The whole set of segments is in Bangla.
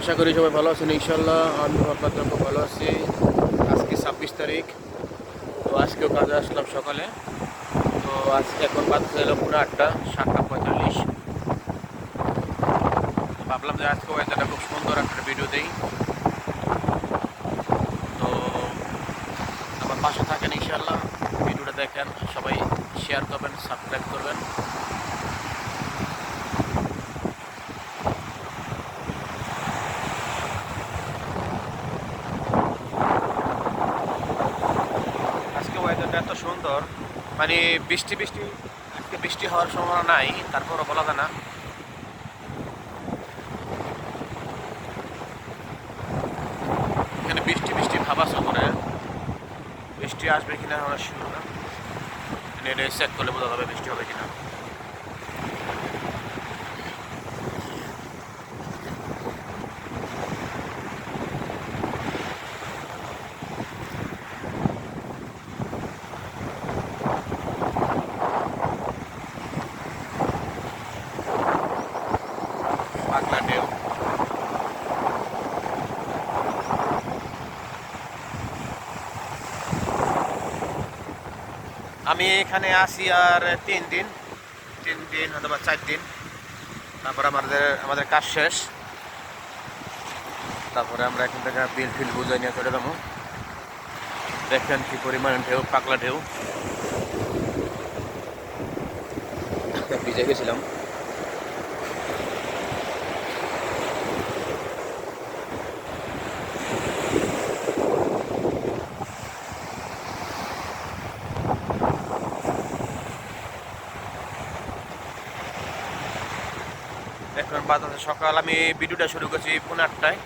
আশা করি সবাই ভালো আছেন ইনশাল্লাহ আমি আপনাদের খুব ভালো আছি। আজকে ছাব্বিশ তারিখ, তো আজকেও কাজে আসলাম সকালে। তো আজকে এখন বাজছে হলো পুরো আটটা, সাতটা পঁয়তাল্লিশ। ভাবলাম যে আজকে ওয়েদারটা খুব সুন্দর একটা ভিডিও দেই। তো আমার পাশে থাকেন ইনশাল্লাহ ভিডিওটা দেখেন, সবাই শেয়ার করবেন সাবস্ক্রাইব করবেন। এত সুন্দর। মানে বৃষ্টি বৃষ্টি, আজকে বৃষ্টি হওয়ার সম্ভাবনা নাই, তারপরও বলা যায় না। এখানে বৃষ্টি বৃষ্টি ভাবা করে বৃষ্টি আসবে কিনা আমরা শিওর না। এটা চেক করলে বোঝা যাবে বৃষ্টি হবে কিনা পাগলা ঢেউ আমি এখানে আসি আর তিন দিন তিন দিন অথবা চার দিন। তারপর আমাদের আমাদের কাজ শেষ। তারপরে আমরা এখান থেকে বিল ফিল বুঝে নিয়ে চলে যাব। দেখেন কি পরিমাণ ঢেউ পাকলা ঢেউ। ভিজে গেছিলাম। এখন বাজারে সকাল, আমি ভিডিওটা শুরু করছি পনেরো আটটায়,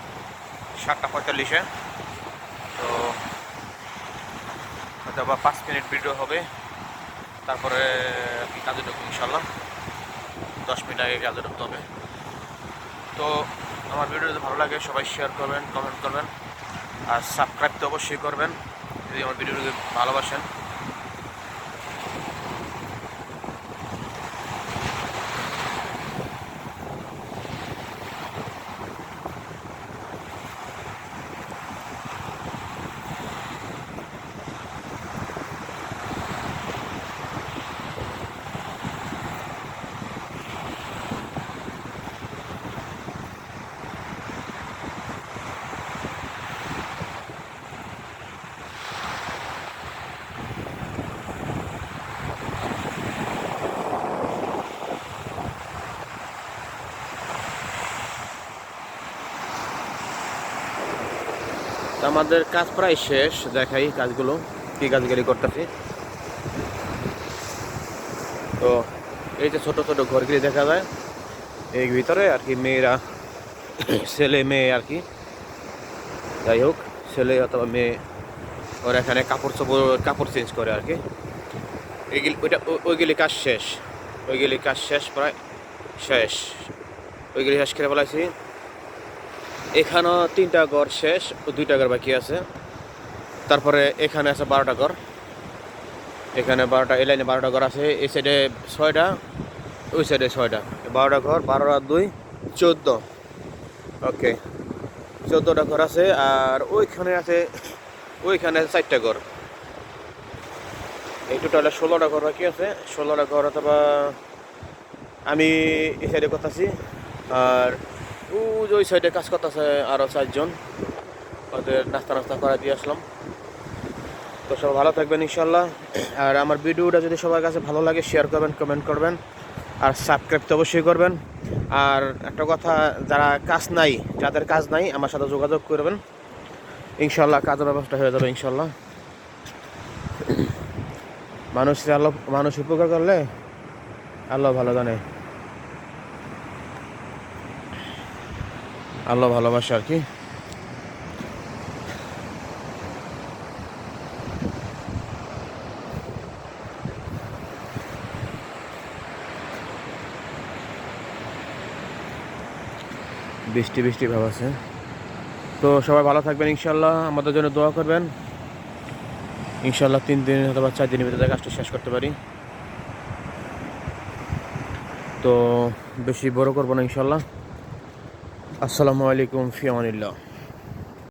সাতটা পঁয়তাল্লিশে। তো হয়তো বা পাঁচ মিনিট ভিডিও হবে, তারপরে কাজে ঢুকবো ইনশাল্লাহ। দশ মিনিট আগে কাজে ঢুকতে হবে। তো আমার ভিডিও যদি ভালো লাগে, সবাই শেয়ার করবেন কমেন্ট করবেন, আর সাবস্ক্রাইব তো অবশ্যই করবেন, যদি আমার ভিডিও যদি ভালোবাসেন। আমাদের কাজ প্রায় শেষ, দেখাই কাজগুলো, কী কাজগুলি করতেছি। তো এই যে ছোট ছোট ঘরগুলি দেখা যায়, এই ভিতরে আর কি মেয়েরা, ছেলে মেয়ে আর কি। যাই হোক, ছেলে অথবা মেয়ে, ওরা এখানে কাপড় চোপড়, কাপড় চেঞ্জ করে আর কি। এইগুলি ওইটা ওইগুলি কাজ শেষ, ওইগুলি কাজ শেষ প্রায় শেষ। ওইগুলি শেষ করে বলাইছি এখানেও তিনটা ঘর শেষ, দুইটা ঘর বাকি আছে। তারপরে এখানে আছে বারোটা ঘর। এখানে বারোটা, এই লাইনে বারোটা ঘর আছে, এই সাইডে ছয়টা, ওই সাইডে ছয়টা। বারোটা ঘর, বারোটা, দুই, চোদ্দ। ওকে, চোদ্দোটা ঘর আছে, আর ওইখানে আছে ওইখানে আছে চারটা ঘর। এই টোটালে ষোলোটা ঘর বাকি আছে, ষোলোটা ঘর অথবা আমি এই সাইডে করতেছি, আর ও, যে ওই সাইডে কাজ করতেছে আরও চারজন। ওদের নাস্তা নাস্তা করে দিয়ে আসলাম। তো সবাই ভালো থাকবেন ইনশাল্লাহ আর আমার ভিডিওটা যদি সবার কাছে ভালো লাগে শেয়ার করবেন কমেন্ট করবেন। আর সাবস্ক্রাইব তো অবশ্যই করবেন। আর একটা কথা, যারা কাজ নাই, যাদের কাজ নাই, আমার সাথে যোগাযোগ করবেন। ইনশাল্লাহ কাজের ব্যবস্থা হয়ে যাবে ইনশাল্লাহ মানুষ আল্লাহ, মানুষ উপকার করলে আল্লাহ ভালো জানে। আল্লাহ ভালোবাসে আর কি। বৃষ্টি বৃষ্টি ভাব আছে। তো সবাই ভালো থাকবেন ইনশাল্লাহ, আমাদের জন্য দোয়া করবেন। ইনশাল্লাহ তিন দিন অথবা চার দিনের ভিতরে কাজটা শেষ করতে পারি। তো বেশি বড় করব না ইনশাল্লাহ। আসসালামু আলাইকুম ফিয়ামানিল্লাহ।